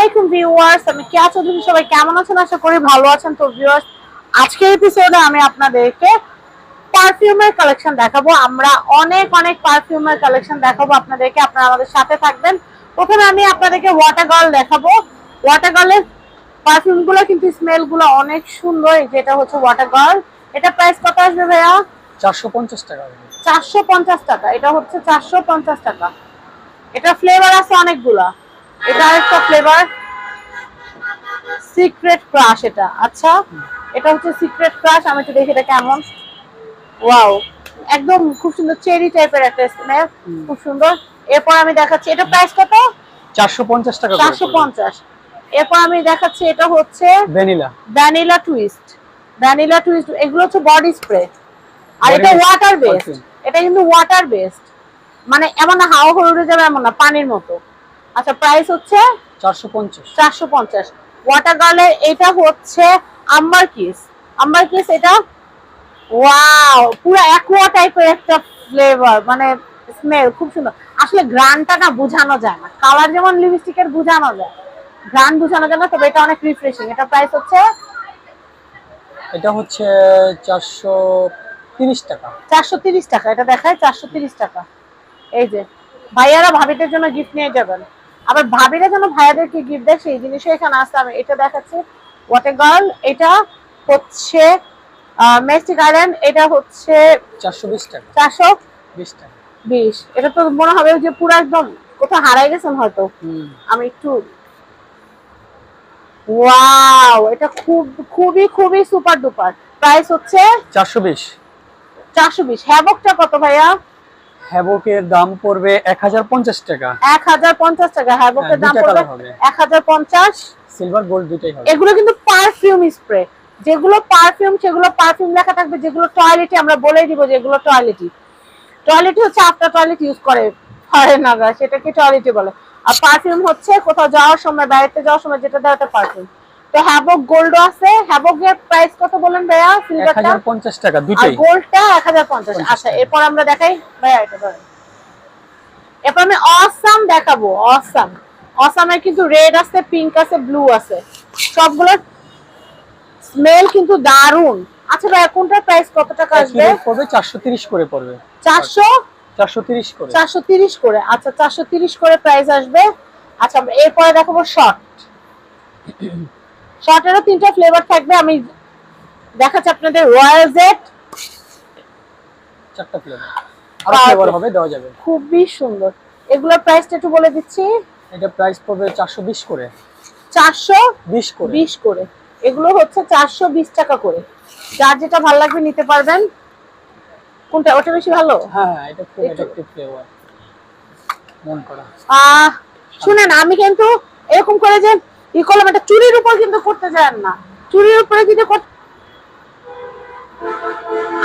আলাইকুম ভিউয়ার্স আমি কেয়া চৌধুরী সবাই কেমন আছেন? আশা করি ভালো আছেন। তো ভিউয়ার্স আজকের এপিসোডে আমি আপনাদেরকে পারফিউমের কালেকশন দেখাবো। আমরা অনেক অনেক পারফিউমের কালেকশন দেখাবো আপনাদেরকে। আপনারা আমাদের সাথে থাকবেন। প্রথমে আমি আপনাদেরকে ওয়াটার গার্ল দেখাবো। ওয়াটার গার্লের পারফিউমগুলো কিন্তু স্মেলগুলো অনেক সুন্দর। এই যেটা হচ্ছে ওয়াটার গার্ল এটা প্রাইস কত আসবে ভাইয়া? চারশো পঞ্চাশ টাকা। চারশো পঞ্চাশ টাকা। এটা হচ্ছে চারশো পঞ্চাশ টাকা। এটা ফ্লেভার আছে অনেকগুলা। এটা একটা ফ্লেভার সিক্রেট ক্রাশ এটা। আচ্ছা এটা হচ্ছে সিক্রেট ক্রাশ আমি একটু দেখি এটা কেমন। ওয়াও একদম খুব সুন্দর চেরি টাইপের একটা স্মেল খুব সুন্দর। এরপর আমি দেখাচ্ছি এটা প্রাইস কত? চারশো পঞ্চাশ টাকা চারশো পঞ্চাশ। এরপর আমি দেখাচ্ছি এটা হচ্ছে vanilla vanilla twist vanilla twist এগুলো হচ্ছে বডি স্প্রে আর এটা ওয়াটার বেসড এটা কিন্তু ওয়াটার বেসড মানে এমন হাওয়া হয়ে উড়ে যাবে এমন না পানির মতো। আচ্ছা প্রাইস হচ্ছে চারশো পঞ্চাশ। চারশো পঞ্চাশ। ওয়াটার গার্লের এটা হচ্ছে আম্বার কিস আম্বার কিস এটা ওয়াও পুরো অ্যাকোয়া টাইপের একটা ফ্লেভার মানে স্মেল খুব সুন্দর। আসলে গ্রানটা না বোঝানো যায় না। কালার যেমন লিপস্টিকের বোঝানো যায় গ্রান বোঝানো যায় না তবে এটা অনেক রিফ্রেশিং এটা প্রাইস হচ্ছে এটা হচ্ছে চারশো তিরিশ টাকা। চারশো তিরিশ টাকা। এটা দেখায় চারশো তিরিশ টাকা। এই যে ভাইয়ারা ভাবিদের জন্য গিফট নিয়ে যাবেন। আবার ভাবিরা যেন ভাইয়াদেরকে গিফট দেয় সেই জিনিসও এখানে আসতে হবে এটা দেখাচ্ছে। ওয়াটার গার্ল এটা হচ্ছে মেস্টিক গার্ডেন এটা হচ্ছে চারশো বিশ টাকা। চারশো বিশ টাকা। বিশ। এটা তো মনে হবে যে পুরো একদম কোথাও হারাই গেছেন হয়তো। আমি একটু ওয়াও এটা খুব খুবই খুবই সুপার ডুপার প্রাইস হচ্ছে চারশো বিশ। চারশো বিশ। হ্যাবকটা কত ভাইয়া? হ্যাবকের দাম পড়বে এক হাজার পঞ্চাশ টাকা। এক হাজার পঞ্চাশ টাকা হ্যাবকের হ্যাঁ, দাম পড়বে colour হবে। এক হাজার পঞ্চাশ। সিলভার গোল্ড দুইটাই হবে। এগুলো কিন্তু পারফিউম স্প্রে যেগুলো পারফিউম সেগুলো পারফিউম লেখা থাকবে যেগুলো টয়লেটে আমরা বলেই দিব যেগুলো টয়লেটি টয়লেটে হচ্ছে আফটার টয়লেট ইউজ করে ফরেনাররা সেটাকে টয়লেটে বলে। আর পারফিউম হচ্ছে কোথাও যাওয়ার সময় বাইরে যাওয়ার সময় যেটা দেওয়া পারফিউম তো হ্যাবক গোল্ড আছে। হ্যাবকের প্রাইস কত বলেন ভাইয়া? সিলভারটা হাজার পঞ্চাশ টাকা আর গোল্ডটা এক হাজার পঞ্চাশ। পঞ্চাশ আচ্ছা এরপর আমরা দেখাই। ভাইয়া এটা ধরেন। এরপর আমি অসাম দেখাবো অসাম অসামের কিন্তু রেড আছে পিঙ্ক আছে ব্লু আছে। সবগুলোর স্মেল কিন্তু দারুণ আচ্ছা ভাইয়া কোনটার প্রাইস কত টাকা আসবে? পড়বে চারশো তিরিশ করে পড়বে। চারশো? চারশো তিরিশ করে। চারশো তিরিশ করে। আচ্ছা চারশো তিরিশ করে প্রাইস আসবে। আচ্ছা আমরা এরপরে দেখাবো শর্ট শর্টেরও তিনটা ফ্লেভার থাকবে আমি দেখাচ্ছি আপনাদের রয়্যাল জেট চারটা ফ্লেভার আরও ফ্লেভার হবে দেওয়া যাবে। খুবই সুন্দর। এগুলোর প্রাইসটা একটু বলে দিচ্ছি। এটা প্রাইস পড়বে চারশো বিশ করে। চারশো বিশ করে বিশ করে। এগুলো হচ্ছে চারশো বিশ টাকা করে। যার যেটা ভালো লাগবে নিতে পারবেন। কোনটা? ওটা বেশি ভালো? হ্যাঁ হ্যাঁ এটা খুব অ্যাট্রাকটিভ ফ্লেভার মন করা। আহ শুনেন আমি কিন্তু এরকম করে যে ই করলাম এটা চুরির উপর কিন্তু করতে যান না। চুরির উপরে যদি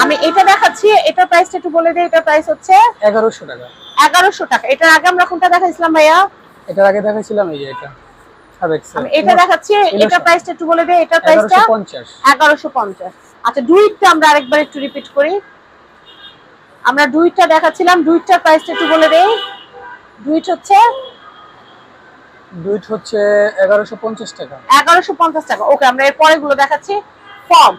আমি এটা দেখাচ্ছি এটা প্রাইসটা একটু বলে দিই এটা প্রাইস হচ্ছে এগারোশো টাকা। এগারোশো টাকা। এটার আগে আমরা কোনটা দেখাইছিলাম ভাইয়া? এটার আগে দেখাইছিলাম এই যে এটা আমি এটা দেখাচ্ছি এটা প্রাইসটা একটু বলে দিই এটা প্রাইসটা এগারোশো পঞ্চাশ। এগারোশো পঞ্চাশ। আচ্ছা দুইটা আমরা আরেকবার একটু রিপিট করি। আমরা দুইটা দেখাচ্ছিলাম দুইটার প্রাইসটা একটু বলে দেই। দুইটা হচ্ছে দুইট হচ্ছে এগারোশো পঞ্চাশ টাকা। এগারোশো পঞ্চাশ টাকা। ওকে আমরা এর পরেগুলো দেখাচ্ছি। ফগ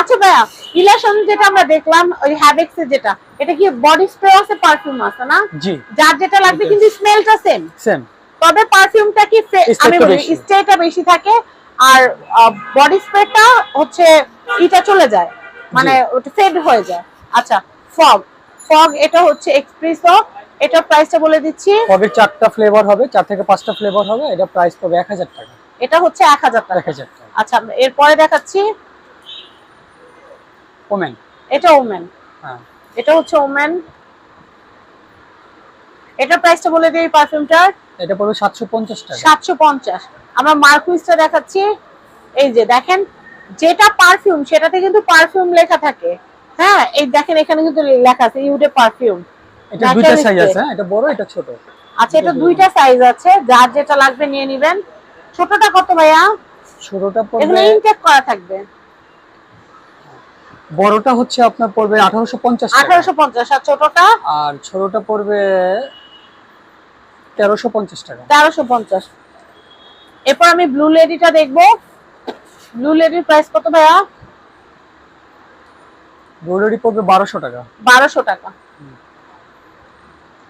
আচ্ছা ভাইয়া রিলেশন যেটা আমরা দেখলাম ওই হ্যাভেক্স যেটা এটা কি বডি স্প্রে আছে পারফিউম আছে না? জি। যার যেটা লাগবে কিন্তু স্মেলটা সেম সেম তবে পারফিউমটা কি আমি টা বলি। স্টেটা বেশি থাকে আর বডি স্প্রেটা হচ্ছে ইটা চলে যায়। মানে ওটা ফেড হয়ে যায়। আচ্ছা ফগ ফগ এটা হচ্ছে এক্সপ্রেসো এটা প্রাইসটা বলে দিচ্ছি। কবে চারটা ফ্লেভার হবে চার থেকে পাঁচটা ফ্লেভার হবে এটা প্রাইস এক হাজার টাকা। এটা হচ্ছে এক হাজার টাকা। এক হাজার টাকা। আচ্ছা এরপরে দেখাচ্ছি। ওমেন। এটা ওমেন। হ্যাঁ। এটা হচ্ছে ওমেন। এটা প্রাইসটা বলে দিই পারফিউমটার এটা পড়বে সাতশো পঞ্চাশ টাকা। সাতশো পঞ্চাশ। আমরা মার্কুইসটা দেখাচ্ছি। এই যে দেখেন যেটা পারফিউম সেটাতে কিন্তু পারফিউম লেখা থাকে। হ্যাঁ এই দেখেন এখানে কিন্তু লেখা আছে ইউডে পারফিউম এটা দুইটা সাইজ আছে হ্যাঁ? এটা বড় এটা ছোট। আচ্ছা এটা দুইটা সাইজ আছে। যার যেটা লাগবে নিয়ে নিবেন। ছোটটা কত ভাইয়া? ছোটটা এগুলো পড়বে ইনটেক করা থাকবে। বড়টা হচ্ছে আপনার পড়বে আঠারোশো পঞ্চাশ টাকা। আঠারোশো পঞ্চাশ আর ছোটটা? আর ছোটটা পড়বে তেরোশো পঞ্চাশ টাকা। তেরোশো পঞ্চাশ। এরপর আমি ব্লু লেডিটা দেখব। ব্লু লেডির প্রাইস কত ভাইয়া? ব্লু লেডি পড়বে বারোশো টাকা। বারোশো টাকা।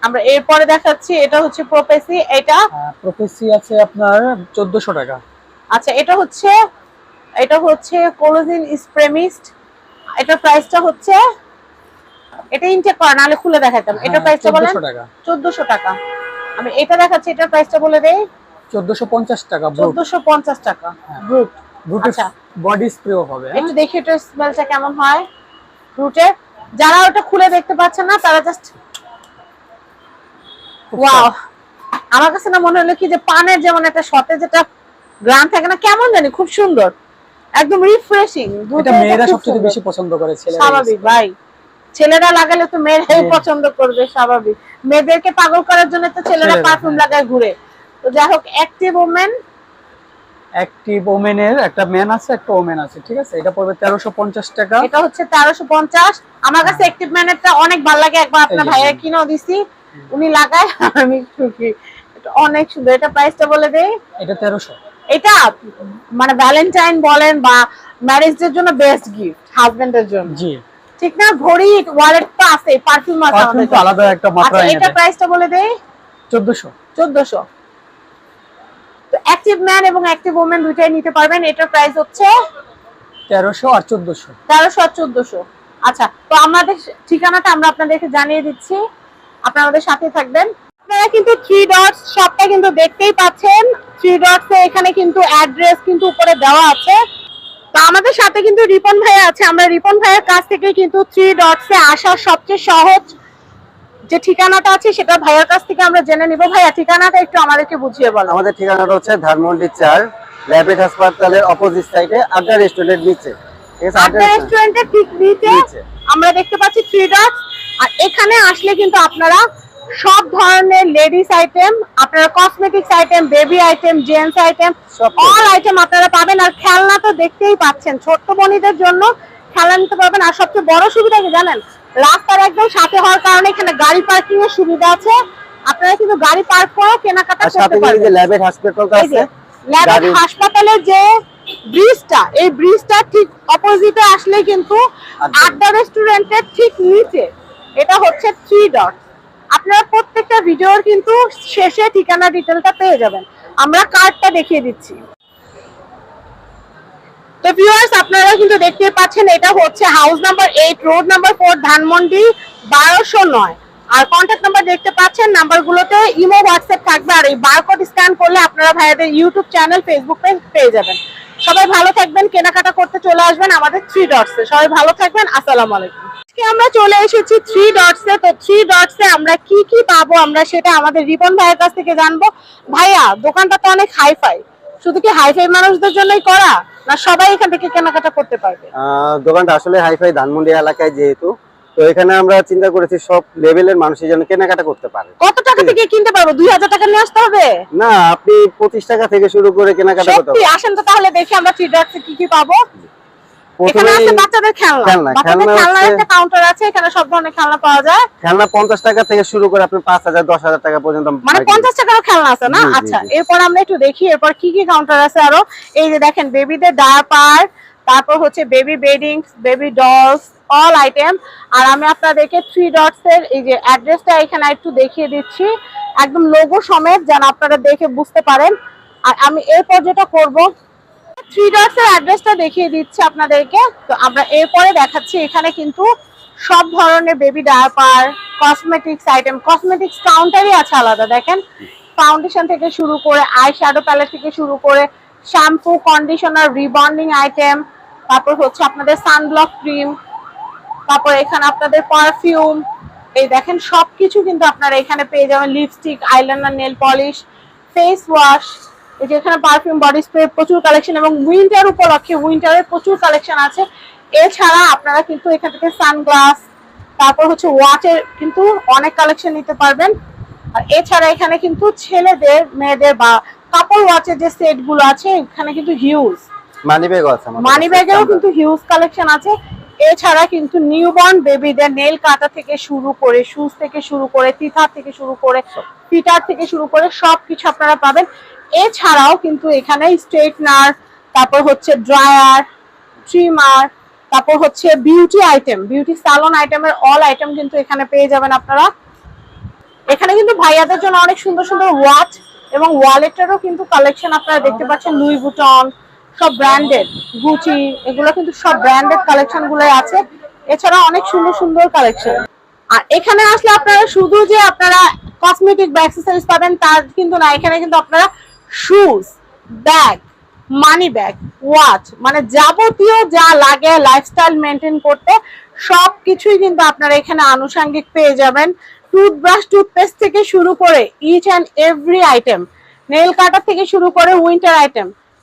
আমরা এরপরে দেখাচ্ছি এটা হচ্ছে প্রোপেসি এটা? প্রফেসি আছে আপনার চোদ্দশো টাকা। আচ্ছা এটা হচ্ছে এটা হচ্ছে কোলোজিন স্প্রেমিস্ট এটা প্রাইসটা হচ্ছে এটা ইনটেক করা নাহলে খুলে দেখাতাম হ্যাঁ, এটা প্রাইসটা বলেন? চোদ্দশো টাকা। আমি এটা দেখাচ্ছি এটার প্রাইসটা বলে দেই। চোদ্দশো পঞ্চাশ টাকা ব্রুট চোদ্দশো পঞ্চাশ টাকা। হ্যাঁ। ব্রুট আচ্ছা। বডি স্প্রেও হবে। হ্যাঁ? একটু দেখি এটা স্মেলটা কেমন হয়। ফ্রুটের যারা ওটা খুলে দেখতে পাচ্ছেন না তারা জাস্ট ওয়াও আমার কাছে না মনে হলো কি যে পানের যেমন একটা সতেজ একটা গ্রান থাকে না কেমন জানি খুব সুন্দর। একদম রিফ্রেশিং এটা মেয়েরা সবচেয়ে বেশি পছন্দ করে ছেলেরা স্বাভাবিক ভাই। ছেলেরা লাগালে তো মেয়েরাই পছন্দ করবে স্বাভাবিক। মেয়েদেরকে পাগল করার জন্য তো ছেলেরা পারফিউম হ্যাঁ। লাগায় ঘুরে। তো যাই হোক অ্যাক্টিভ ওমেন অ্যাক্টিভ ওমেনের একটা ম্যান আছে একটা ওমেন আছে ঠিক আছে? এটা পড়বে তেরোশো পঞ্চাশ টাকা। এটা হচ্ছে তেরোশো পঞ্চাশ। আমার কাছে অ্যাক্টিভ ম্যানেরটা অনেক ভালো লাগে। একবার আপনার ভাইয়া। কিনেও দিছি। উনি লাগায় আমি এটা অনেক সুন্দর। এটা প্রাইসটা বলে দেই? এটা তেরোশো। এটা মানে ভ্যালেন্টাইন বলেন বা ম্যারেজের জন্য বেস্ট গিফট হাজবেন্ডের জন্য। জি। ঠিক না? ঘড়ি ওয়ালেট তো আছে পারফিউম আছে আমাদের তো আলাদা একটা মাত্রা আচ্ছা এটা প্রাইসটা বলে দেই? চোদ্দশো। চোদ্দশো। তো অ্যাক্টিভ ম্যান এবং অ্যাক্টিভ ওমেন দুইটাই নিতে পারবেন। এটার প্রাইস হচ্ছে? তেরোশো আর চোদ্দশো। তেরোশো আর চোদ্দশো। আচ্ছা তো আমাদের ঠিকানাটা আমরা আপনাদেরকে জানিয়ে দিচ্ছি। আপনারা আমাদের সাথে থাকবেন। আপনারা কিন্তু থ্রি ডটস শপটা কিন্তু দেখতেই পাচ্ছেন। থ্রি ডটস এখানে কিন্তু অ্যাড্রেস কিন্তু উপরে দেওয়া আছে। তো আমাদের সাথে কিন্তু রিপন ভাই আছে। আমরা রিপন ভাইয়ের কাছ থেকে কিন্তু থ্রি ডটস এ আসার সবচেয়ে সহজ যে ঠিকানাটা আছে সেটা ভাইয়ের কাছ থেকে আমরা জেনে নিব। ভাইয়া ঠিকানাটা একটু আমাদেরকে বুঝিয়ে বলো। আমাদের ঠিকানাটা হচ্ছে ধানমন্ডি চার ল্যাবেট হাসপাতালের অপোজিট সাইডে আড্ডা রেস্টুরেন্টের নিচে। আড্ডা রেস্টুরেন্টের ঠিক নিচে নিচে। আমরা দেখতে পাচ্ছি থ্রি ডটস আর এখানে আসলে কিন্তু আপনারা সব ধরনের লেডিস আইটেম আপনারা cosmetics item baby item gents item all item আপনারা পাবেন। আর খেলনা তো দেখতেই পাচ্ছেন ছোট্ট বনিদের জন্য খেলনা নিতে পারবেন। আর সবচেয়ে বড় সুবিধা কি জানেন? রাস্তার একদম সাথে হওয়ার কারণে এখানে গাড়ি পার্কিং এর সুবিধা আছে। আপনারা কিন্তু গাড়ি পার্ক করে কেনাকাটা আর করতে পারবেন। ল্যাবেট যে আছে। ল্যাবেট হাসপাতালের যে ব্রিজটা এই ব্রিজটা ঠিক অপোজিটে আসলে কিন্তু আড্ডা। আড্ডা রেস্টুরেন্টের ঠিক নিচে। এটা হচ্ছে থ্রি ডট আপনারা প্রত্যেকটা ভিডিওর কিন্তু শেষে ঠিকানা ডিটেলটা পেয়ে যাবেন। আমরা কার্ডটা দেখিয়ে দিচ্ছি। তো ভিউয়ার্স আপনারা কিন্তু দেখতে পাচ্ছেন, এটা হচ্ছে house number eight road number four Dhanmondi বারোশো নয়। আর কন্ট্যাক্ট নাম্বার দেখতে পাচ্ছেন নাম্বারগুলোতে ইমো হোয়াটসঅ্যাপ থাকবে। আর এই বারকোড স্ক্যান করলে আপনারা ভাইয়াদের ইউটিউব চ্যানেল ফেসবুক পেজ পেয়ে যাবেন। সবাই ভালো থাকবেন, কেনাকাটা করতে চলে আসবেন আমাদের থ্রি ডটসে সবাই ভালো থাকবেন, আসসালামু আলাইকুম। আমরা চলে এসেছি থ্রি ডটসে তো থ্রি ডটসে আমরা কি কি পাবো আমরা সেটা আমাদের রিপন ভাইয়ের কাছ থেকে জানব। ভাইয়া, দোকানটা তো অনেক হাইফাই শুধু কি হাইফাই মানুষদের জন্যই করা? না সবাই এখান থেকে কেনাকাটা করতে পারবে? দোকানটা আসলে হাইফাই ধানমন্ডি এলাকায় যেহেতু তো এখানে আমরা চিন্তা করেছি সব লেভেলের মানুষের জন্য কেনাকাটা করতে পারে। কত টাকা থেকে কিনতে পারব? দুই হাজার টাকা নিয়ে আসতে হবে? না আপনি পঁচিশ টাকা থেকে শুরু করে কেনাকাটা করতে আসেন তো তাহলে দেখি আমরা ডটসে কি কি পাবো। এখানে আছে বাচ্চাদের খেলনা। খেলনা, বাচ্চাদের খেলনার একটা কাউন্টার আছে এখানে সব ধরনের খেলনা পাওয়া যায়। খেলনা পঞ্চাশ টাকা থেকে শুরু করে আপনি টাকা পর্যন্ত মানে টাকারও খেলনা আছে না? আচ্ছা এরপর আমরা একটু দেখি এরপর কি কি কাউন্টার আছে আরও। এই যে দেখেন বেবিদের ডায়াপার তারপর হচ্ছে baby bedding baby dolls all item আর আমি আপনাদেরকে থ্রি ডটস এর এই যে অ্যাড্রেসটা এখানে একটু দেখিয়ে দিচ্ছি। একদম লোগো সমেত যেন আপনারা দেখে বুঝতে পারেন। আর আমি এরপর যেটা করব থ্রি ডটস এর অ্যাড্রেসটা দেখিয়ে দিচ্ছি আপনাদেরকে। তো আমরা এরপরে দেখাচ্ছি, এখানে কিন্তু সব ধরনের baby diaper cosmetics item cosmetics কাউন্টারই আছে আলাদা, দেখেন। ফাউন্ডেশন থেকে শুরু করে আই শ্যাডো প্যালেট থেকে শুরু করে শ্যাম্পু কন্ডিশনার রিবন্ডিং আইটেম তারপর হচ্ছে আপনাদের সানব্লক ক্রিম তারপর এখানে আপনাদের পারফিউম এই দেখেন সবকিছু কিন্তু আপনারা এখানে পেয়ে যাবেন। Lipstick eyeliner nail polish face wash এই যে এখানে পারফিউম বডি স্প্রে প্রচুর কালেকশন এবং উইন্টার উপলক্ষে উইন্টারের প্রচুর কালেকশন আছে। এছাড়া আপনারা কিন্তু এখান থেকে সানগ্লাস তারপর হচ্ছে ওয়াচের কিন্তু অনেক কালেকশন নিতে পারবেন। আর এছাড়া এখানে কিন্তু ছেলেদের মেয়েদের বা কাপড় ওয়াচের যে সেটগুলো আছে এখানে কিন্তু হিউজ মানি ব্যাগও আছে মানি কাছে, ব্যাগেরও কিন্তু হিউজ কালেকশন আছে। এছাড়া কিন্তু নিউবর্ন বেবিদের নেল কাটা থেকে শুরু করে শুজ থেকে শুরু করে তিথার থেকে শুরু করে ফিটার থেকে শুরু করে সবকিছু আপনারা পাবেন। এছাড়াও কিন্তু এখানে স্ট্রেটনার তারপর হচ্ছে ড্রায়ার ট্রিমার তারপর হচ্ছে বিউটি আইটেম বিউটি সালন আইটেমের অল আইটেম কিন্তু এখানে পেয়ে যাবেন আপনারা। এখানে কিন্তু ভাইয়াদের জন্য অনেক সুন্দর সুন্দর ওয়াচ এবং ওয়ালেটেরও কিন্তু কালেকশন আপনারা দেখতে পাচ্ছেন লুই বুটন সব ব্র্যান্ডেড গুচি এগুলো কিন্তু সব ব্র্যান্ডেড কালেকশন আছে। এছাড়া অনেক সুন্দর সুন্দর কালেকশন আর এখানে আসলে আপনারা শুধু যে আপনারা কসমেটিক বা অ্যাক্সেসরিজ পাবেন, তার কিন্তু না, এখানে কিন্তু আপনারা shoes bag money bag watch মানে যাবতীয় যা লাগে লাইফস্টাইল মেনটেন করতে সব কিছুই কিন্তু আপনারা এখানে আনুষঙ্গিক পেয়ে যাবেন। টুথব্রাশ টুথপেস্ট থেকে শুরু করে each and every item nail cutter থেকে শুরু করে উইন্টার আইটেম